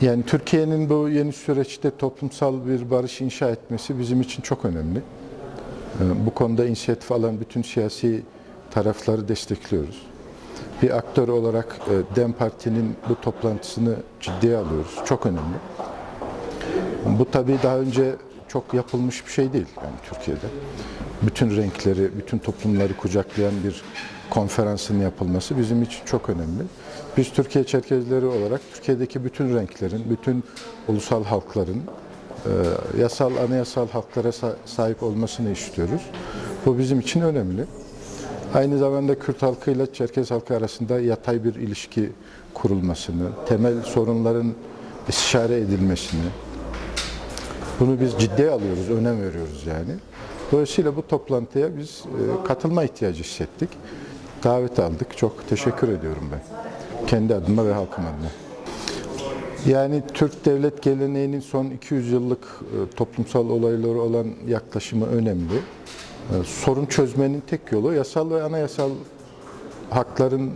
Yani Türkiye'nin bu yeni süreçte toplumsal bir barış inşa etmesi bizim için çok önemli. Ee, Bu konuda inisiyatif alan bütün siyasi tarafları destekliyoruz. Bir aktör olarak e, DEM Parti'nin bu toplantısını ciddiye alıyoruz. Çok önemli. Bu tabii daha önce çok yapılmış bir şey değil yani Türkiye'de. Bütün renkleri, bütün toplumları kucaklayan bir konferansın yapılması bizim için çok önemli. Biz Türkiye Çerkezleri olarak Türkiye'deki bütün renklerin, bütün ulusal halkların e, yasal, anayasal haklara sa- sahip olmasını istiyoruz. Bu bizim için önemli. Aynı zamanda Kürt halkıyla Çerkez halkı arasında yatay bir ilişki kurulmasını, temel sorunların istişare edilmesini, bunu biz ciddiye alıyoruz, önem veriyoruz yani. Dolayısıyla bu toplantıya biz e, katılma ihtiyacı hissettik. Davet aldık. Çok teşekkür ediyorum ben. Kendi adıma ve halkım adına. Yani Türk devlet geleneğinin son 200 yıllık e, toplumsal olayları olan yaklaşımı önemli. E, Sorun çözmenin tek yolu yasal ve anayasal hakların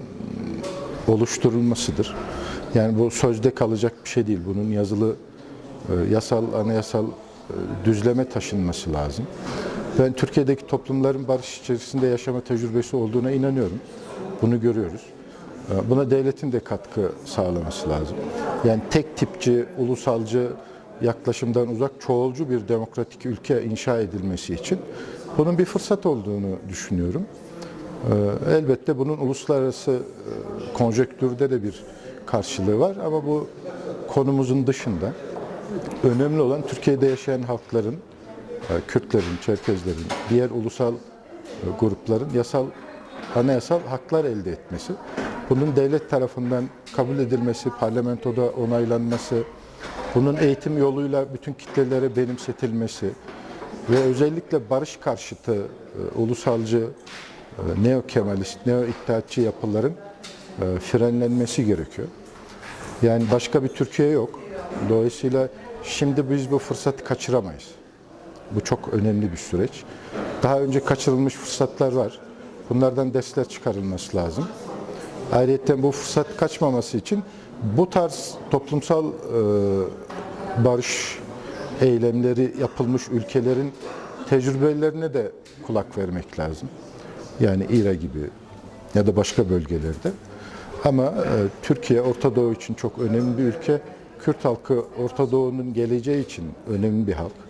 oluşturulmasıdır. Yani bu sözde kalacak bir şey değil. Bunun yazılı yasal, anayasal e, düzleme taşınması lazım. Ben Türkiye'deki toplumların barış içerisinde yaşama tecrübesi olduğuna inanıyorum. Bunu görüyoruz. E, Buna devletin de katkı sağlaması lazım. Yani tek tipçi, ulusalcı yaklaşımdan uzak çoğulcu bir demokratik ülke inşa edilmesi için bunun bir fırsat olduğunu düşünüyorum. Elbette bunun uluslararası e, konjektürde de bir karşılığı var ama bu konumuzun dışında önemli olan Türkiye'de yaşayan halkların, e, Kürtlerin, Çerkezlerin, diğer ulusal e, grupların yasal, anayasal haklar elde etmesi. Bunun devlet tarafından kabul edilmesi, parlamentoda onaylanması, bunun eğitim yoluyla bütün kitlelere benimsetilmesi ve özellikle barış karşıtı, e, ulusalcı, e, neo-kemalist, neo-iddiatçı yapıların e, frenlenmesi gerekiyor. Yani başka bir Türkiye yok. Dolayısıyla şimdi biz bu fırsatı kaçıramayız. Bu çok önemli bir süreç. Daha önce kaçırılmış fırsatlar var. Bunlardan dersler çıkarılması lazım. Ayrıca bu fırsat kaçmaması için bu tarz toplumsal e, barış eylemleri yapılmış ülkelerin tecrübelerine de kulak vermek lazım. Yani İra gibi ya da başka bölgelerde. Ama e, Türkiye Orta Doğu için çok önemli bir ülke. Kürt halkı Orta Doğu'nun geleceği için önemli bir halk.